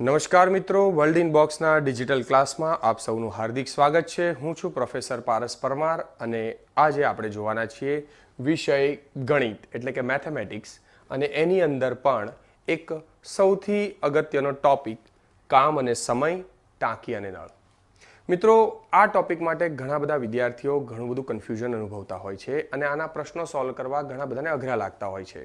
નમસ્કાર મિત્રો world in બોક્સના digital ક્લાસમાં આપ સૌનું હાર્દિક સ્વાગત છે. હું છું પ્રોફેસર પારસ પરમાર અને આજે આપણે જોવાના છીએ વિષય ગણિત, એટલે કે મેથેમેટિક્સ અને એની અંદર પણ એક સૌથી અગત્યનો ટોપિક કામ અને સમય, ટાંકી અને નળ. મિત્રો, આ ટોપિક માટે ઘણા બધા વિદ્યાર્થીઓ ઘણું બધું કન્ફ્યુઝન અનુભવતા હોય છે અને આના પ્રશ્નો સોલ્વ કરવા ઘણા બધાને અઘરા લાગતા હોય છે.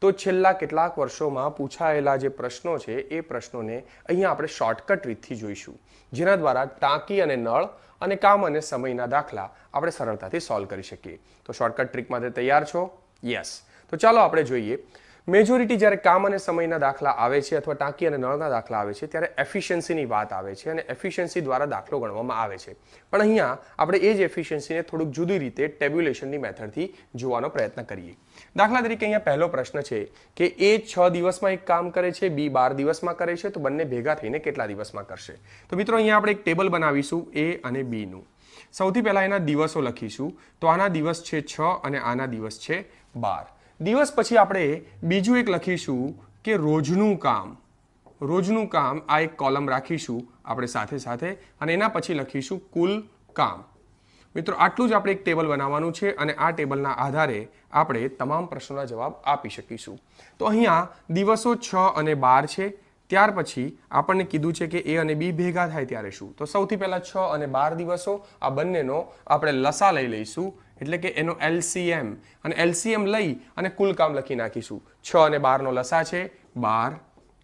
તો છેલ્લા કેટલાક વર્ષોમાં પૂછાયેલા જે પ્રશ્નો છે, એ પ્રશ્નોને અહીંયા આપણે શોર્ટકટ રીતથી જોઈશું. જેના દ્વારા ટાંકી અને નળ અને કામ અને સમયના દાખલા આપણે સરળતાથી સોલ્વ કરી શકીએ. તો શોર્ટકટ ટ્રીક માટે તૈયાર છો? યસ તો ચાલો આપણે જોઈએ. મેજોરિટી જ્યારે કામ અને સમયના દાખલા આવે છે અથવા ટાંકી અને નળના દાખલા આવે છે, ત્યારે એફિશિયન્સીની વાત આવે છે અને એફિશિયન્સી દ્વારા દાખલો ગણવામાં આવે છે. પણ અહીંયા આપણે એ જ એફિશિયન્સીને થોડુંક જુદી રીતે ટેબ્યુલેશનની મેથડથી જોવાનો પ્રયત્ન કરીએ. દાખલા તરીકે અહીંયા પહેલો પ્રશ્ન છે કે એ છ દિવસમાં એક કામ કરે છે, બી બાર દિવસમાં કરે છે, તો બંને ભેગા થઈને કેટલા દિવસમાં કરશે? તો મિત્રો અહીંયા આપણે એક ટેબલ બનાવીશું, એ અને બીનું. સૌથી પહેલાં એના દિવસો લખીશું. તો આના દિવસ છે છ અને આના દિવસ છે બાર. દિવસ પછી આપણે બીજું એક લખીશું કે રોજનું કામ. રોજનું કામ આ એક કોલમ રાખીશું આપણે સાથે સાથે અને એના પછી લખીશું કુલ કામ. મિત્રો, આટલું જ આપણે એક ટેબલ બનાવવાનું છે અને આ ટેબલના આધારે આપણે તમામ પ્રશ્નોના જવાબ આપી શકીશું. તો અહીંયા દિવસો છ અને બાર છે. ત્યાર પછી આપણને કીધું છે કે એ અને બી ભેગા થાય ત્યારે શું? તો સૌથી પહેલાં છ અને બાર દિવસો આ બંનેનો આપણે લસા લઈ લઈશું. એટલે કે એનો એલસીએમ. અને એલસીએમ લઈ અને કુલ કામ લખી નાખીશું. છ અને બારનો લસા છે બાર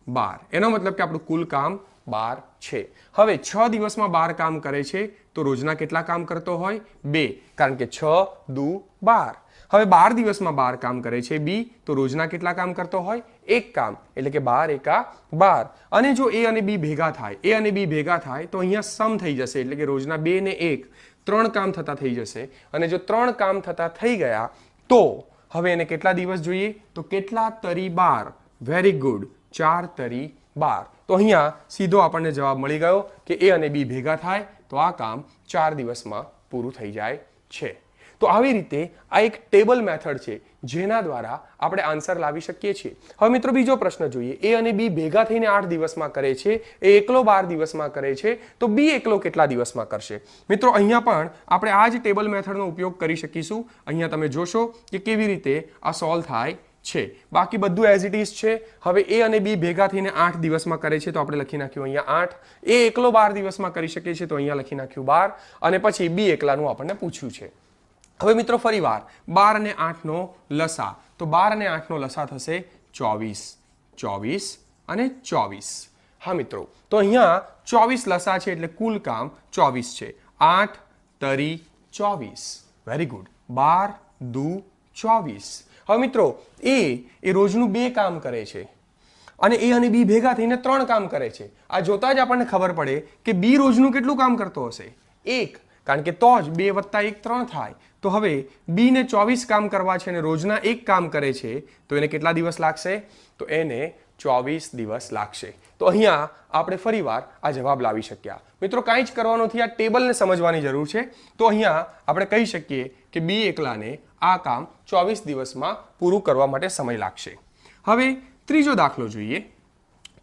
બાર. એનો મતલબ કે આપણું કુલ કામ બાર છે. હવે છ દિવસમાં બાર કામ કરે છે તો રોજના કેટલા કામ કરતો હોય? બે. કારણ કે છ, દુ, બાર. હવે બાર દિવસમાં બાર કામ કરે છે બી, તો રોજના કેટલા કામ કરતો હોય? એક કામ. એટલે કે બાર એકા બાર. અને જો એ અને બી ભેગા થાય, એ અને બી ભેગા થાય, તો અહીંયા સમ થઈ જશે. એટલે કે રોજના બે ને એક. ત્રણ કામ થતા થઈ જશે. અને જો ત્રણ કામ થતા થઈ ગયા, તો હવે એને કેટલા દિવસ જોઈએ? તો કેટલા તરી બાર? વેરી ગુડ ચાર તરી બાર. તો અહીંયા સીધો આપણને જવાબ મળી ગયો કે એ અને બી ભેગા થાય, તો આ કામ ચાર દિવસમાં પૂરું થઈ જાય છે. તો આવી રીતે આ એક ટેબલ મેથડ છે, જેના દ્વારા આપણે આન્સર લાવી શકીએ છીએ. હવે મિત્રો બીજો પ્રશ્ન જોઈએ. એ અને બી ભેગા થઈને આઠ દિવસમાં કરે છે, એ એકલો બાર દિવસમાં કરે છે, તો બી એકલો કેટલા દિવસમાં કરશે? મિત્રો, અહીંયા પણ આપણે આ જ ટેબલ મેથડનો ઉપયોગ કરી શકીશું. અહીંયા તમે જોશો કે કેવી રીતે આ સોલ્વ થાય છે. બાકી બધું એઝ ઇટ ઇઝ છે. હવે એ અને બી ભેગા થઈને આઠ દિવસમાં કરે છે, તો આપણે લખી નાખ્યું અહીંયા આઠ. એ એકલો બાર દિવસમાં કરી શકે છે, તો અહીંયા લખી નાખ્યું બાર. અને પછી બી એકલાનું આપણને પૂછ્યું છે. હવે મિત્રો ફરીવાર, બાર અને આઠનો લસા. તો બાર અને આઠનો લસા થશે ચોવીસ ચોવીસ અને ચોવીસ. હા મિત્રો, તો અહીંયા ચોવીસ લસા છે એટલે કુલ કામ ચોવીસ છે. આઠ તરી ચોવીસ. વેરી ગુડ બાર દુ ચોવીસ. હવે મિત્રો, એ એ રોજનું બે કામ કરે છે. અને એ અને બી ભેગા થઈને ત્રણ કામ કરે છે. આ જોતા જ આપણને ખબર પડે કે બી રોજનું કેટલું કામ કરતો હશે? એક, કારણ કે તો જ બે વત્તા એક ત્રણ થાય. તો હવે બીને ચોવીસ કામ કરવા છે અને રોજના એક કામ કરે છે, તો એને કેટલા દિવસ લાગશે? તો એને ચોવીસ દિવસ લાગશે. તો અહીંયા આપણે ફરીવાર આ જવાબ લાવી શક્યા. મિત્રો, કાંઈ જ કરવાનું નથી, આ ટેબલને સમજવાની જરૂર છે. તો અહીંયા આપણે કહી શકીએ કે બી એકલાને આ કામ ચોવીસ દિવસમાં પૂરું કરવા માટે સમય લાગશે. હવે ત્રીજો દાખલો જોઈએ.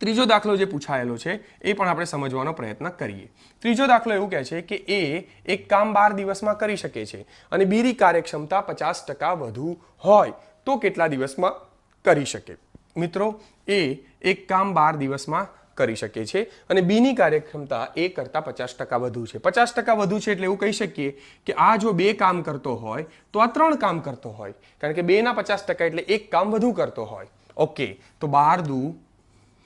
ત્રીજો દાખલો જે પૂછાયેલો છે, એ પણ આપણે સમજવાનો પ્રયત્ન કરીએ. ત્રીજો દાખલો એવું કહે છે કે એ એક કામ બાર દિવસમાં કરી શકે છે અને બીની કાર્યક્ષમતા પચાસ ટકા વધુ હોય તો કેટલા દિવસમાં કરી શકે. મિત્રો, એ એક કામ બાર દિવસમાં કરી શકે છે અને બીની કાર્યક્ષમતા એ કરતાં પચાસ ટકા વધુ છે. પચાસ ટકા વધુ છે એટલે એવું કહી શકીએ કે આ જો બે કામ કરતો હોય, તો આ ત્રણ કામ કરતો હોય. કારણ કે બેના પચાસ ટકા એટલે એક કામ વધુ કરતો હોય. ઓકે, તો બાર દુ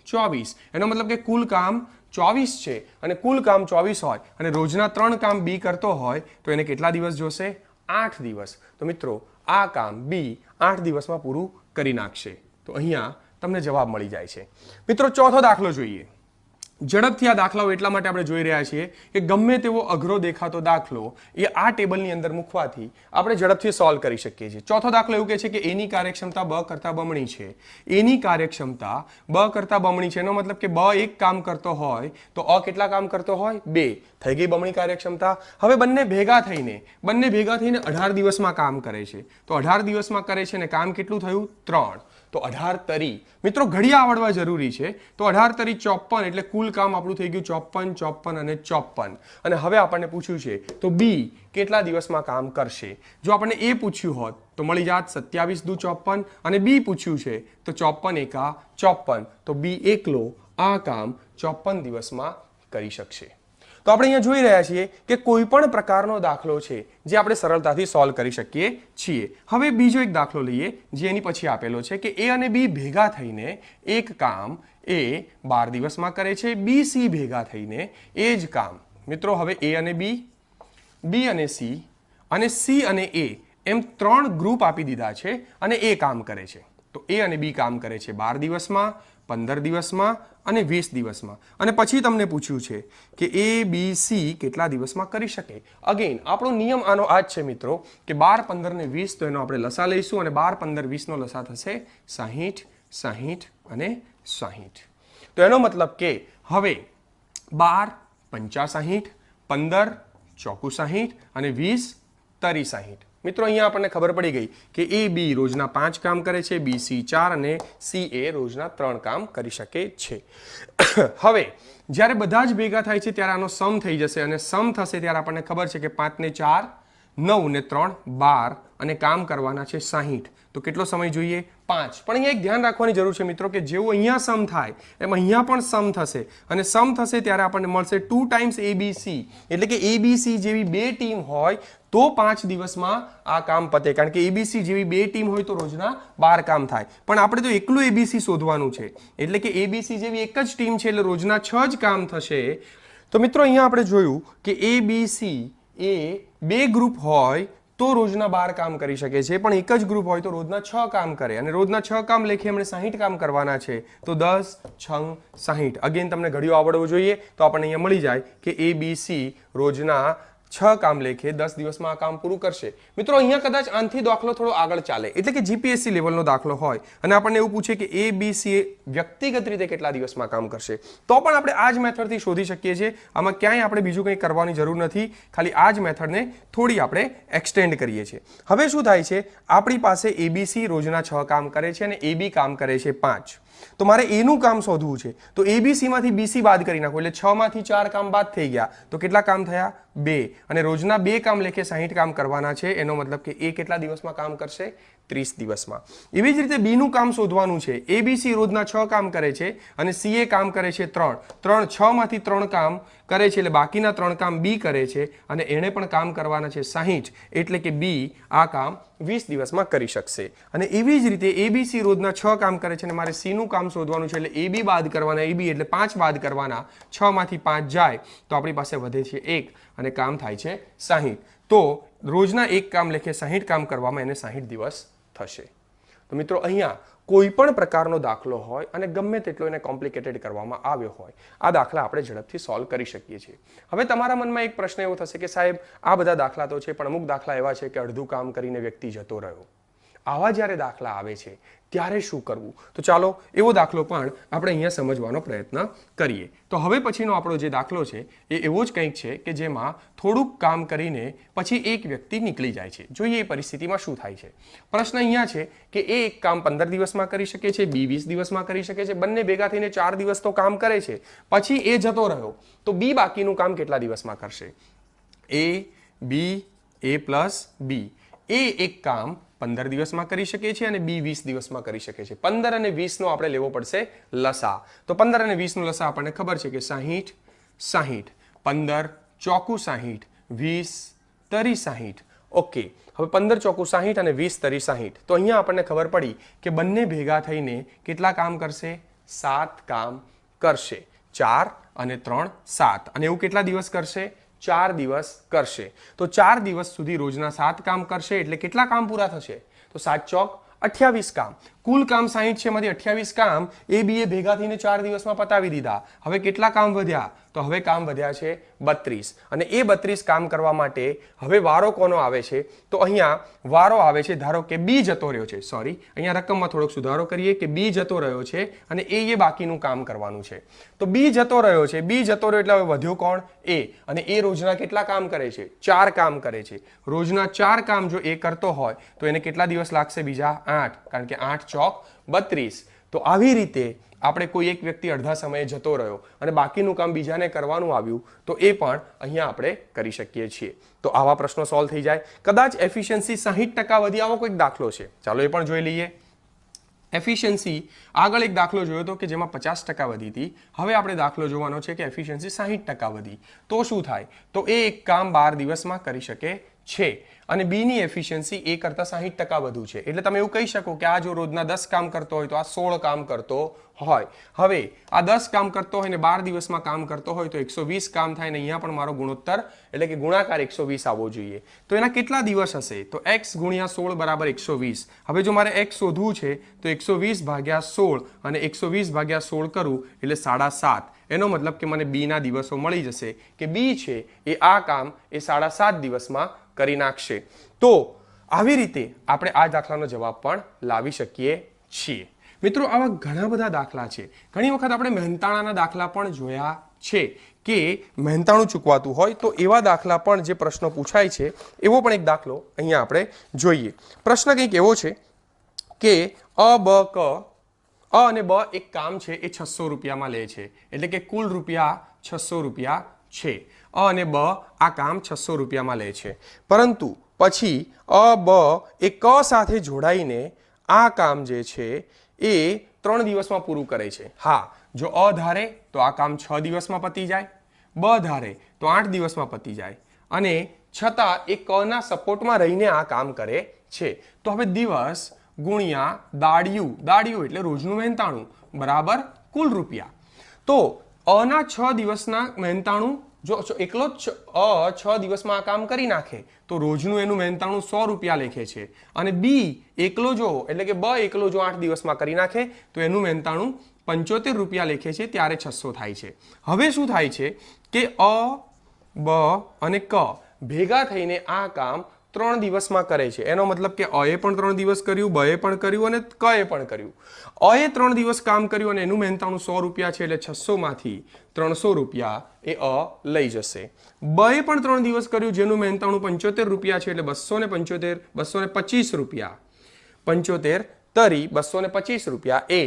ચોવીસ. એનો મતલબ કે કુલ કામ ચોવીસ છે. અને કુલ કામ ચોવીસ હોય અને રોજના ત્રણ કામ બી કરતો હોય તો એને કેટલા દિવસ જોશે? આઠ દિવસ. તો મિત્રો, આ કામ બી આઠ દિવસમાં પૂરું કરી નાખશે. તો અહીંયા તમને જવાબ મળી જાય છે. મિત્રો, ચોથો દાખલો જોઈએ. ઝડપથી આ દાખલાઓ એટલા માટે આપણે જોઈ રહ્યા છીએ કે ગમે તેવો અઘરો દેખાતો દાખલો એ આ ટેબલની અંદર મૂકવાથી આપણે ઝડપથી સોલ્વ કરી શકીએ છીએ. ચોથો દાખલો એવું કહે છે કે એની કાર્યક્ષમતા બ કરતા બમણી છે. એની કાર્યક્ષમતા બ કરતા બમણી છે. એનો મતલબ કે બ એક કામ કરતો હોય તો અ કેટલા કામ કરતો હોય? બે. થઈ ગઈ બમણી કાર્યક્ષમતા. હવે બંને ભેગા થઈને, બંને ભેગા થઈને અઢાર દિવસમાં કામ કરે છે. તો અઢાર દિવસમાં કરે છે અને કામ કેટલું થયું? ત્રણ. તો અઢાર તરી. મિત્રો, ઘડિયા આવડવા જરૂરી છે. તો અઢાર તરી ચોપન એટલે કુલ કામ આપણું થઈ ગયું ચોપન ચોપન અને ચોપન અને હવે આપણને પૂછ્યું છે, તો બી કેટલા દિવસમાં કામ કરશે? જો આપણને એ પૂછ્યું હોત, તો મળી જાત સત્યાવીસ દુ ચોપન અને બી પૂછ્યું છે, તો ચોપન એકા ચોપન તો બી એકલો આ કામ ચોપન દિવસમાં કરી શકશે. તો આપણે અહીંયા જોઈ રહ્યા છીએ કે કોઈ પણ પ્રકારનો દાખલો છે જે આપણે સરળતાથી સોલ્વ કરી શકીએ છીએ. હવે બીજો એક દાખલો લઈએ, જે એની પછી આપેલો છે કે એ અને બી ભેગા થઈને એક કામ એ બાર દિવસમાં કરે છે બી સી ભેગા થઈને એ જ કામ. મિત્રો, હવે એ અને બી બી અને સી અને સી અને એ એમ ત્રણ ગ્રુપ આપી દીધા છે અને એ કામ કરે છે. તો એ અને બી કામ કરે છે બાર દિવસમાં પંદર દિવસમાં અને વીસ દિવસમાં. અને પછી તમને પૂછ્યું છે કે એ બી સી કેટલા દિવસમાં કરી શકે? અગેન આપણો નિયમ આનો આ જ છે મિત્રો, કે બાર, પંદર ને વીસ તો એનો આપણે લસા લઈશું અને બાર, પંદર વીસનો લસા થશે સાહીઠ સાહીઠ અને સાહીઠ. તો એનો મતલબ કે હવે બાર, પંચા સાહીઠ, પંદર, ચોકુ સાહીઠ અને વીસ, તરી સાહીઠ. મિત્રો, અહીંયા આપણને ખબર પડી ગઈ કે એ બી રોજના પાંચ કામ કરે છે, બી સી ચાર અને સી એ રોજના ત્રણ કામ કરી શકે છે. હવે, જ્યારે બધા જ ભેગા થાય છે, ત્યારે આનો સમ થઈ જશે અને સમ થશે ત્યારે આપણને ખબર છે કે પાંચ ને ચાર, નવ ને ત્રણ, બાર અને કામ કરવાના છે સાહીઠ. તો કેટલો સમય જોઈએ? પાંચ. પણ અહીંયા એક ધ્યાન રાખવાની જરૂર છે મિત્રો કે જેવું અહીંયા સમ થાય, એમ અહીંયા પણ સમ થશે. અને સમ થશે ત્યારે આપણને મળશે ટુ ટાઈમ્સ એબીસી એટલે કે એબીસી જેવી બે ટીમ હોય તો પાંચ દિવસમાં આ કામ પતે. કારણ કે એબીસી જેવી બે ટીમ હોય તો રોજના બાર કામ થાય. પણ આપણે તો એકલું એબીસી શોધવાનું છે. એટલે કે એબીસી જેવી એક જ ટીમ છે એટલે રોજના છ જ કામ થશે. તો મિત્રો અહીંયા આપણે જોયું કે એબીસી એ બે ગ્રુપ હોય તો રોજના બાર કામ કરી શકે છે. પણ એક જ ગ્રુપ હોય તો રોજના છ કામ કરે. અને રોજના છ કામ લેખે એમણે સાહીઠ કામ કરવાના છે. તો દસ, છ, સાહીઠ. અગેન તમને ઘડિયો આવડવો જોઈએ તો આપણને અહીંયા મળી જાય કે એ બી સી રોજના છ કામ લેખે દસ દિવસમાં આ કામ પૂરું કરશે. મિત્રો, અહીંયા કદાચ આનથી દાખલો થોડો આગળ ચાલે. એટલે કે જીપીએસસી લેવલનો દાખલો હોય. અને આપણને એવું પૂછે કે એ બી વ્યક્તિગત રીતે કેટલા દિવસમાં કામ કરશે. તો પણ આપણે આ જ મેથડથી શોધી શકીએ છીએ. આમાં ક્યાંય આપણે બીજું કંઈ કરવાની જરૂર નથી. ખાલી આ જ મેથડને થોડી આપણે એક્સટેન્ડ કરીએ છીએ. હવે શું થાય છે? આપણી પાસે એબીસી રોજના છ કામ કરે છે અને એબી કામ કરે છે પાંચ. તો મારે એનું કામ શોધવું છે. તો એબીસીમાંથી બીસી બાદ કરી નાખો. એટલે છ માંથી ચાર કામ બાદ થઈ ગયા. તો કેટલા કામ થયા? બે. અને રોજના બે કામ લેખે સાહીઠ કામ કરવાના છે. એનો મતલબ કે એ કેટલા દિવસમાં કામ કરશે? ત્રીસ દિવસમાં. એવી જ રીતે બીનું કામ શોધવાનું છે. એબીસી રોજના છ કામ કરે છે અને સીએ કામ કરે છે ત્રણ. ત્રણ, છ માંથી ત્રણ કામ કરે છે એટલે બાકીના ત્રણ કામ બી કરે છે અને એણે પણ કામ કરવાના છે સાહીઠ. એટલે કે બી આ કામ વીસ દિવસમાં કરી શકશે. અને એવી જ રીતે એબીસી રોજના છ કામ કરે છે અને મારે સીનું કામ શોધવાનું છે એટલે એબી બાદ કરવાના એબી એટલે પાંચ બાદ કરવાના. છ માંથી પાંચ જાય તો આપણી પાસે વધે છે એક અને કામ થાય છે સાહીઠ. તો રોજના એક કામ લેખે સાહીઠ કામ કરવામાં એને સાહીઠ દિવસ થશે. તો મિત્રો, અહીંયા કોઈ પણ પ્રકારનો દાખલો હોય અને ગમે તેટલો એને કોમ્પ્લિકેટેડ કરવામાં આવ્યો હોય, આ દાખલા આપણે ઝડપથી સોલ્વ કરી શકીએ છીએ. હવે તમારા મનમાં એક પ્રશ્ન એવો થશે કે સાહેબ, આ બધા દાખલા તો છે, પણ અમુક દાખલા એવા છે કે અડધું કામ કરીને વ્યક્તિ જતો રહ્યો. આવા જ્યારે દાખલા આવે છે, ત્યારે શું કરવું? તો ચાલો એવો દાખલો પણ આપણે અહીંયા સમજવાનો પ્રયત્ન કરીએ. તો હવે પછીનો આપણો જે દાખલો છે, એ એવો જ કંઈક છે કે જેમાં થોડુંક કામ કરીને પછી એક વ્યક્તિ નીકળી જાય છે. જોઈએ એ પરિસ્થિતિમાં શું થાય છે. પ્રશ્ન અહીંયા છે કે એ એક કામ પંદર દિવસમાં કરી શકે છે, બી વીસ દિવસમાં કરી શકે છે, બંને ભેગા થઈને ચાર દિવસ તો કામ કરે છે. પછી એ જતો રહ્યો, તો બી બાકીનું કામ કેટલા દિવસમાં કરશે? એ, બી, એ પ્લસ બી. એ એક કામ પંદર દિવસમાં કરી શકીએ છીએ અને બી વીસ દિવસમાં કરી શકીએ છીએ. પંદર અને વીસનો આપણે લેવો પડશે લસા. તો પંદર અને વીસનો લસા આપણને ખબર છે કે સાહીઠ સાહીઠ. પંદર ચોકું સાહીઠ, વીસ તરી સાહીઠ. ઓકે, હવે પંદર ચોકું સાહીઠ અને વીસ તરી સાહીઠ. તો અહીંયા આપણને ખબર પડી કે બંને ભેગા થઈને કેટલા કામ કરશે? સાત કામ કરશે. ચાર અને ત્રણ સાત. અને એવું કેટલા દિવસ કરશે? ચાર દિવસ કરશે. તો ચાર દિવસ સુધી રોજના સાત કામ કરશે એટલે કેટલા કામ પૂરા થશે? તો સાત ચોક, અઠ્યાવીસ કામ. કુલ કામ સાહીઠ છે, એમાંથી અઠ્યાવીસ કામ એ બી એ ભેગા થઈને ચાર દિવસમાં પતાવી દીધા. હવે કેટલા કામ વધ્યા? તો હવે કામ વધ્યા છે બત્રીસ. અને એ બત્રીસ કામ કરવા માટે હવે વારો કોનો આવે છે? તો અહીંયા વારો આવે છે, ધારો કે બી જતો રહ્યો છે. સોરી અહીંયા રકમમાં થોડોક સુધારો કરીએ કે બી જતો રહ્યો છે અને એ એ બાકીનું કામ કરવાનું છે. તો બી જતો રહ્યો છે. બી જતો રહ્યો એટલે હવે વધ્યો કોણ? એ. અને એ રોજના કેટલા કામ કરે છે? ચાર કામ કરે છે. રોજના ચાર કામ જો એ કરતો હોય, તો એને કેટલા દિવસ લાગશે? બીજા આઠ. કારણ કે આઠ ચોક બત્રીસ. તો આવી રીતે આપણે કોઈ એક વ્યક્તિ અડધા સમયે જતો રહ્યો અને બાકીનું કામ બીજાને કરવાનું આવ્યું, તો એ પણ અહીંયા આપણે કરી શકીએ છીએ. તો આવા પ્રશ્નો સોલ્વ થઈ જાય. કદાચ એફિશિયન્સી સાહીઠ ટકા વધી આવો કોઈક દાખલો છે. ચાલો એ પણ જોઈ લઈએ. એફિશિયન્સી આગળ એક દાખલો જોયો હતો કે જેમાં પચાસ ટકા વધી હતી. હવે આપણે દાખલો જોવાનો છે કે એફિશિયન્સી સાહીઠ ટકા વધી. તો શું થાય? તો એ એક કામ બાર દિવસમાં કરી શકે છે. અને બીની એફિશિયન્સી એ કરતાં સાહીઠ ટકા વધુ છે. એટલે તમે એવું કહી શકો કે આ જો રોજના દસ કામ કરતો હોય તો આ સોળ કામ કરતો હોય. હવે આ દસ કામ કરતો હોય ને બાર દિવસમાં કામ કરતો હોય તો એકસો વીસ કામ થાય ને અહીંયા પણ મારો ગુણોત્તર એટલે કે ગુણાકાર એકસો વીસ આવવો જોઈએ. તો એના કેટલા દિવસ હશે? તો એક્સ ગુણ્યા સોળ બરાબર એકસો વીસ. હવે જો મારે એક્સ શોધવું છે, તો એકસો વીસ ભાગ્યા સોળ અને એકસો વીસ ભાગ્યા સોળ કરું એટલે સાડા સાત. એનો મતલબ કે મને બીના દિવસો મળી જશે કે બી છે એ આ કામ એ સાડા સાત દિવસમાં કરી નાખશે. તો આવી રીતે આપણે આ દાખલાનો જવાબ પણ લાવી શકીએ છીએ. મિત્રો, આવા ઘણા બધા દાખલા છે. ઘણી વખત આપણે મહેનતાણાના દાખલા પણ જોયા છે કે મહેનતાણું ચૂકવાતું હોય તો એવા દાખલા પણ જે પ્રશ્નો પૂછાય છે, એવો પણ એક દાખલો અહીંયા આપણે જોઈએ. પ્રશ્ન કંઈક એવો છે કે અ, બ, ક, અ અને બ એક કામ છે, એ છસો રૂપિયામાં લે છે. એટલે કે કુલ રૂપિયા છસો રૂપિયા છે. અ અને બ આ કામ છસો રૂપિયામાં લે છે. પરંતુ પછી અ, બ એ ક સાથે જોડાઈને આ કામ જે છે એ ત્રણ દિવસમાં પૂરું કરે છે. હા, જો અ ધારે તો આ કામ છ દિવસમાં પતી જાય, બ ધારે તો આઠ દિવસમાં પતી જાય અને છતાં એ કના સપોર્ટમાં રહીને આ કામ કરે છે. તો હવે દિવસ ગુણ્યા દાડિયું દાડિયું એટલે રોજનું મહેનતાણું, બરાબર કુલ રૂપિયા. તો અના છ દિવસના મહેનતાણું જો એકલો જ છ દિવસમાં આ કામ કરી નાખે, તો રોજનું એનું મહેનતાણું સો રૂપિયા લેખે છે. અને બી, એકલો જો, એટલે કે બ એકલો જો આઠ દિવસમાં કરી નાખે, તો એનું મહેનતાણું પંચોતેર રૂપિયા લેખે છે, ત્યારે છસો થાય છે. હવે શું થાય છે કે અ, બ અને ક ભેગા થઈને આ કામ ત્રણ દિવસમાં કરે છે. એનો મતલબ કે અએ પણ ત્રણ દિવસ કર્યું, બએ પણ કર્યું અને કએ પણ કર્યું. અએ ત્રણ દિવસ કામ કર્યું અને એનું મહેનતાણું સો રૂપિયા છે એટલે છસોમાંથી ત્રણસો રૂપિયા એ અ લઈ જશે. બએ પણ ત્રણ દિવસ કર્યું, જેનું મહેનતાણું પંચોતેર રૂપિયા છે એટલે બસો ને પંચોતેર બસો ને પચીસ રૂપિયા. પંચોતેર તરી બસો ને પચીસ રૂપિયા એ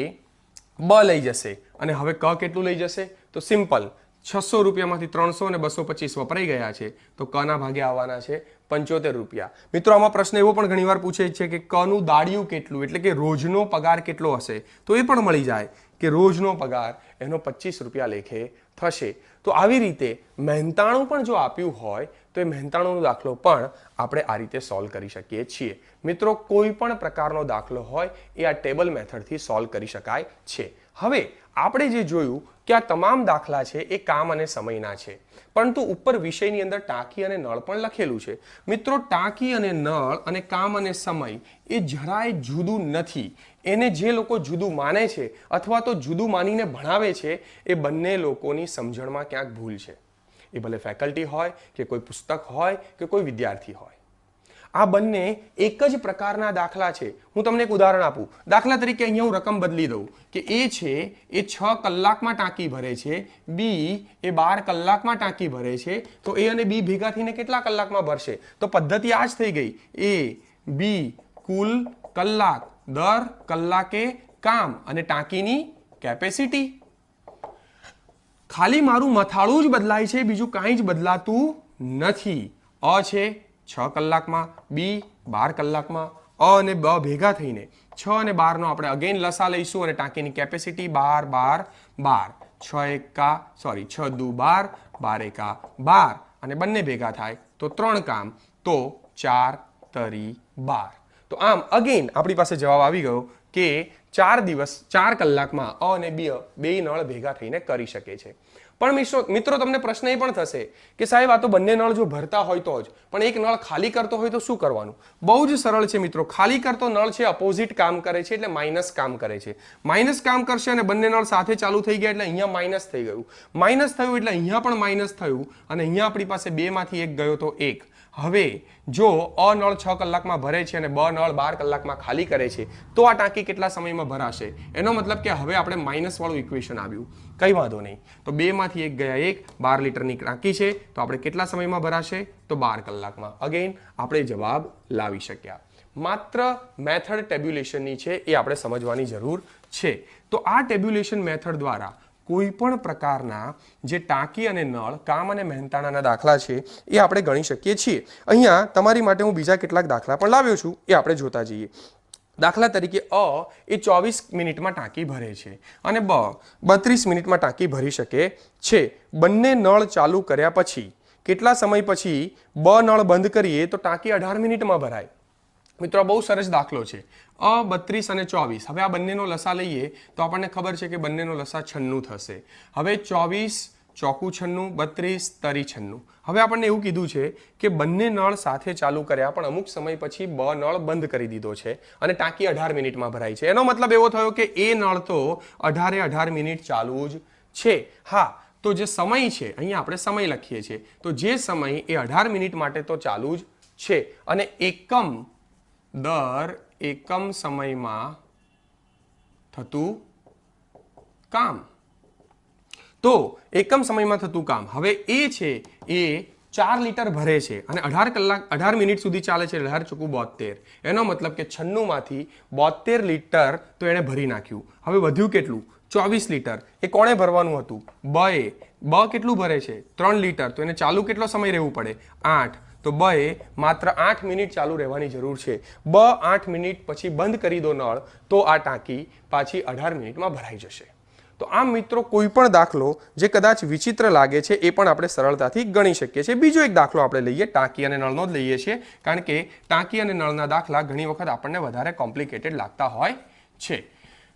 બ લઈ જશે. અને હવે ક કેટલું લઈ જશે? તો સિમ્પલ છસો રૂપિયામાંથી ત્રણસો અને બસો પચીસ વપરાઈ ગયા છે. તો કના ભાગે આવવાના છે? પંચોતેર રૂપિયા. મિત્રો, આમાં પ્રશ્ન એવો પણ ઘણીવાર પૂછે છે કે કનું દાડિયું કેટલું? એટલે કે રોજનો પગાર કેટલો હશે? તો એ પણ મળી જાય કે રોજનો પગાર એનો પચીસ રૂપિયા લેખે થશે. તો આવી રીતે મહેનતાણું પણ જો આપ્યું હોય, તો એ મહેનતાણુંનો દાખલો પણ આપણે આ રીતે સોલ્વ કરી શકીએ છીએ. મિત્રો, કોઈ પણ પ્રકારનો દાખલો હોય, એ આ ટેબલ મેથડથી સોલ્વ કરી શકાય છે. હવે આપણે જે જોયું કે આ તમામ દાખલા છે એ કામ અને સમયના છે. પરંતુ ઉપર વિષયની અંદર ટાંકી અને નળ પણ લખેલું છે. મિત્રો, ટાંકી અને નળ અને કામ અને સમય એ જરાય જુદું નથી. એને જે લોકો જુદું માને છે અથવા તો જુદું માનીને ભણાવે છે, એ બંને લોકોની સમજણમાં ક્યાંક ભૂલ છે. એ ભલે ફેકલ્ટી હોય કે કોઈ પુસ્તક હોય કે કોઈ વિદ્યાર્થી હોય. આ બંને એક જ પ્રકારના દાખલા છે. હું તમને એક ઉદાહરણ આપું. દાખલા તરીકે અહીંયા હું રકમ બદલી દઉં કે એ છે, એ છ કલાકમાં ટાંકી ભરે છે, બી એ બાર કલાકમાં ટાંકી ભરે છે, તો એ અને બી ભેગા થઈને કેટલા કલાકમાં ભરશે? તો પદ્ધતિ આ જ થઈ ગઈ. એ, બી કુલ કલાક, દર કલાકે કામ અને ટાંકીની કેપેસિટી ખાલી મારું મથાળું જ બદલાય છે, બીજું કાંઈ જ બદલાતું નથી. અ છે છ કલાકમાં, બી બાર કલાકમાં, અ અને બ ભેગા થઈને છ અને બારનો આપણે અગેન લસા લઈશું અને ટાંકીની કેપેસિટી બાર બાર બાર. છ એકા સોરી છ દુ બાર બાર એકા, બાર. અને બંને ભેગા થાય તો ત્રણ કામ, તો ચાર, તરી, બાર. તો આમ અગેન આપણી પાસે જવાબ આવી ગયો કે ચાર દિવસ, ચાર કલાકમાં અ અને બી બે નળ ભેગા થઈને કરી શકે છે. પણ મિત્રો મિત્રો, તમને પ્રશ્ન એ પણ થશે કે સાહેબ, આ તો બંને નળ જો ભરતા હોય તો જ, પણ એક નળ ખાલી કરતો હોય તો શું કરવાનું? બહુ જ સરળ છે મિત્રો, ખાલી કરતો નળ છે અપોઝિટ કામ કરે છે, એટલે માઇનસ કામ કરે છે. માઇનસ કામ કરશે અને બંને નળ સાથે ચાલુ થઈ ગયા એટલે અહીંયા માઇનસ થઈ ગયું. માઇનસ થયું એટલે અહીંયા પણ માઇનસ થયું, અને અહીંયા આપણી પાસે બેમાંથી એક ગયો તો એક. હવે જો અ નળ છ કલાકમાં ભરે છે અને બ નળ બાર કલાકમાં ખાલી કરે છે, તો આ ટાંકી કેટલા સમયમાં ભરાશે? એનો મતલબ કે હવે આપણે માઇનસવાળું ઇક્વેશન આવ્યું. કંઈ વાંધો નહીં. તો બેમાંથી એક ગયા એક, બાર લીટરની ટાંકી છે, તો આપણે કેટલા સમયમાં ભરાશે? તો બાર કલાકમાં. અગેન આપણે જવાબ લાવી શક્યા. માત્ર મેથડ ટેબ્યુલેશનની છે, એ આપણે સમજવાની જરૂર છે. તો આ ટેબ્યુલેશન મેથડ દ્વારા કોઈ પણ પ્રકારના જે ટાંકી અને નળ, કામ અને મહેનતાણાના દાખલા છે, એ આપણે ગણી શકીએ છીએ. અહીંયા તમારી માટે હું બીજા કેટલાક દાખલા પણ લાવ્યો છું, એ આપણે જોતા જઈએ. દાખલા તરીકે, અ એ ચોવીસ મિનિટમાં ટાંકી ભરે છે અને બ બત્રીસ મિનિટમાં ટાંકી ભરી શકે છે. બંને નળ ચાલુ કર્યા પછી, કેટલા સમય પછી બ નળ બંધ કરીએ તો ટાંકી અઢાર મિનિટમાં ભરાય. મિત્રો બહુ સરસ દાખલો છે. અ, બત્રીસ અને ચોવીસ. હવે આ બંનેનો લસા લઈએ તો આપણને ખબર છે કે બંનેનો લસા છન્નું થશે. હવે ચોવીસ, ચોકું છન્નું, બત્રીસ, તરી છન્નું. હવે આપણને એવું કીધું છે કે બંને નળ સાથે ચાલુ કર્યા પણ અમુક સમય પછી બ નળ બંધ કરી દીધો છે અને ટાંકી અઢાર મિનિટમાં ભરાય છે. એનો મતલબ એવો થયો કે એ નળ તો અઢારે અઢાર મિનિટ ચાલુ જ છે. હા, તો જે સમય છે, અહીંયા આપણે સમય લખીએ છીએ. તો જે સમય એ અઢાર મિનિટ માટે તો ચાલુ જ છે અને એકમ દર એકમ સમયમાં થતું કામ. તો એકમ સમયમાં થતું કામ. હવે એ છે, એ ચાર લીટર ભરે છે અને અઢાર કલાક, અઢાર મિનિટ સુધી ચાલે છે, અઢાર ચોખ્ખું બોતેર એનો મતલબ કે છન્નુંમાંથી બોતેર લીટર તો એણે ભરી નાખ્યું. હવે વધ્યું કેટલું? ચોવીસ લીટર. એ કોણે ભરવાનું હતું? બ એ બ કેટલું ભરે છે? ત્રણ લીટર. તો એને ચાલુ કેટલો સમય રહેવું પડે? આઠ. તો બ એ માત્ર આઠ મિનિટ ચાલુ રહેવાની જરૂર છે. બ આઠ મિનિટ પછી બંધ કરી દો નળ, તો આ ટાંકી પાછી અઢાર મિનિટમાં ભરાઈ જશે. તો આમ મિત્રો કોઈ પણ દાખલો જે કદાચ વિચિત્ર લાગે છે એ પણ આપણે સરળતાથી ગણી શકીએ છીએ. બીજો એક દાખલો આપણે લઈએ, ટાંકી અને નળનો જ લઈએ છીએ, કારણ કે ટાંકી અને નળના દાખલા ઘણી વખત આપણને વધારે કોમ્પ્લિકેટેડ લાગતા હોય છે.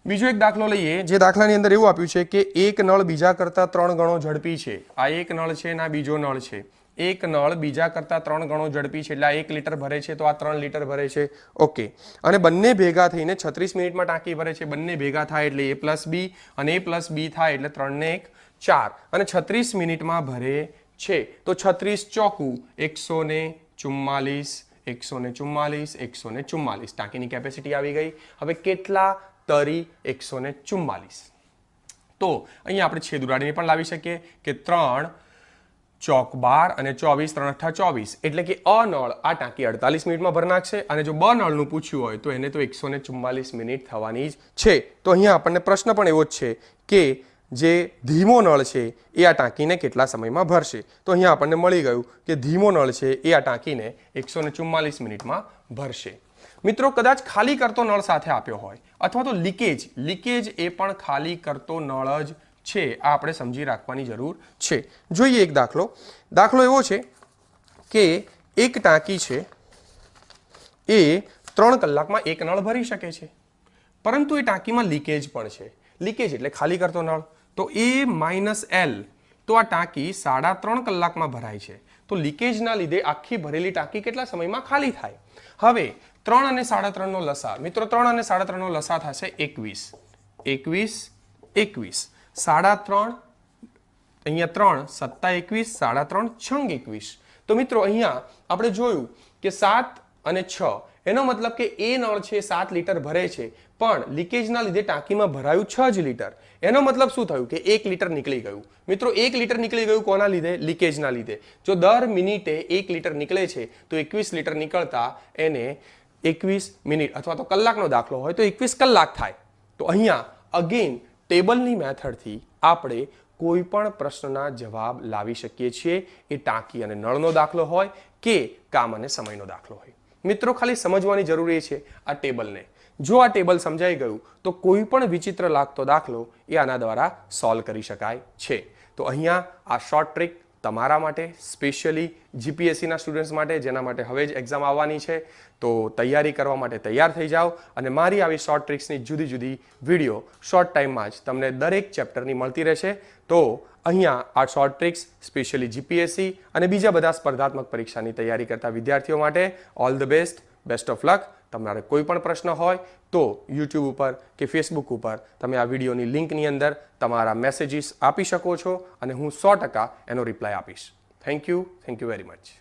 બીજો એક દાખલો લઈએ, જે દાખલાની અંદર એવું આપ્યું છે કે એક નળ બીજા કરતાં ત્રણ ગણો ઝડપી છે. આ એક નળ છે અને બીજો નળ છે. એક નળ બીજા કરતાં ત્રણ ગણો ઝડપી છે, એટલે આ એક લીટર ભરે છે, તો આ ત્રણ લીટર ભરે છે. ઓકે અને બંને ભેગા થઈને છત્રીસ મિનિટમાં ટાંકી ભરે છે, બંને ભેગા થાય એટલે એ પ્લસ બી અને એ પ્લસ બી થાય એટલે ત્રણને એક ચાર. અને છત્રીસ મિનિટમાં ભરે છે, તો છત્રીસ ચોકું એકસો ને ચુમ્માલીસ એકસો ને ચુમ્માલીસ એકસો ને ચુમ્માલીસ. ટાંકીની કેપેસિટી આવી ગઈ. હવે કેટલા તરી એકસો ને ચુમ્માલીસ? તો અહીંયા આપણે છેદ ઉડાડીને પણ લાવી શકીએ કે ત્રણ ચોક બાર અને ચોવીસ, ત્રણ અઠ્ઠા ચોવીસ. એટલે કે અ નળ આ ટાંકી અડતાલીસ મિનિટમાં ભર નાખશે અને જો બ નળનું પૂછ્યું હોય તો એને તો એકસો ચુમ્માલીસ મિનિટ થવાની જ છે. તો અહીંયા આપણને પ્રશ્ન પણ એવો જ છે કે જે ધીમો નળ છે એ આ ટાંકીને કેટલા સમયમાં ભરશે? તો અહીંયા આપણને મળી ગયું કે ધીમો નળ છે એ આ ટાંકીને એકસો ચુમ્માલીસ મિનિટમાં ભરશે. મિત્રો, કદાચ ખાલી કરતો નળ સાથે આપ્યો હોય અથવા તો લીકેજ લીકેજ એ પણ ખાલી કરતો નળ જ છે, આ આપણે સમજી રાખવાની જરૂર છે. જોઈએ એક દાખલો. દાખલો એવો છે કે એક ટાંકી છે, એ ત્રણ કલાકમાં એક નળ ભરી શકે છે. પરંતુ એ ટાંકીમાં લીકેજ પણ છે. લીકેજ એટલે ખાલી કરતો નળ. તો એ માઇનસ એલ, તો આ ટાંકી સાડા ત્રણ કલાકમાં ભરાય છે. તો લીકેજના લીધે આખી ભરેલી ટાંકી કેટલા સમયમાં ખાલી થાય? હવે, ત્રણ અને સાડા ત્રણનો લસા. મિત્રો, ત્રણ અને સાડા ત્રણનો લસા થશે એકવીસ. એકવીસ એકવીસ. સાડા ત્રણ, અહીંયા ત્રણ, સત્તા એકવીસ, સાડા ત્રણ, છંગ એકવીસ. તો મિત્રો અહીંયા આપણે જોયું કે સાત અને છ, એનો મતલબ કે એ નળ છે સાત લીટર ભરે છે, પણ લીકેજના લીધે ટાંકીમાં ભરાયું છ જ લીટર. એનો મતલબ શું થયું? કે એક લીટર નીકળી ગયું. મિત્રો, એક લીટર નીકળી ગયું કોના લીધે? લીકેજના લીધે. જો દર મિનિટે એક લીટર નીકળે છે, તો એકવીસ લીટર નીકળતા એને એકવીસ મિનિટ અથવા તો કલાકનો દાખલો હોય તો એકવીસ કલાક થાય. તો અહીંયા અગેન ટેબલની મેથડથી આપણે કોઈ પણ પ્રશ્નના જવાબ લાવી શકીએ છીએ. એ ટાંકી અને નળનો દાખલો હોય કે કામ અને સમયનો દાખલો હોય. મિત્રો, ખાલી સમજવાની જરૂર છે આ ટેબલને. જો આ ટેબલ સમજાઈ ગયું, તો કોઈ પણ વિચિત્ર લાગતો દાખલો એ આના દ્વારા સોલ્વ કરી શકાય છે. તો અહીંયા આ શોર્ટ ટ્રીક તમારા માટે, સ્પેશિયલી જીપીએસસીના સ્ટુડન્ટ્સ માટે, જેના માટે હવે જ એક્ઝામ આવવાની છે, તો તૈયારી કરવા માટે તૈયાર થઈ જાઓ અને મારી આવી શોર્ટ ટ્રિક્સની જુદી જુદી વીડિયો શોર્ટ ટાઈમમાં જ તમને દરેક ચેપ્ટરની મળતી રહેશે. તો અહીંયા આ શોર્ટ ટ્રિક્સ સ્પેશિયલી જીપીએસસી અને બીજા બધા સ્પર્ધાત્મક પરીક્ષાની તૈયારી કરતા વિદ્યાર્થીઓ માટે all the best best of luck તમારે કોઈ પણ પ્રશ્ન હોય તો યુટ્યુબ ઉપર કે ફેસબુક ઉપર તમે આ વિડીયોની લિંકની અંદર તમારા મેસેજીસ આપી શકો છો અને હું સો ટકા એનો રિપ્લાય આપીશ. Thank you thank you very much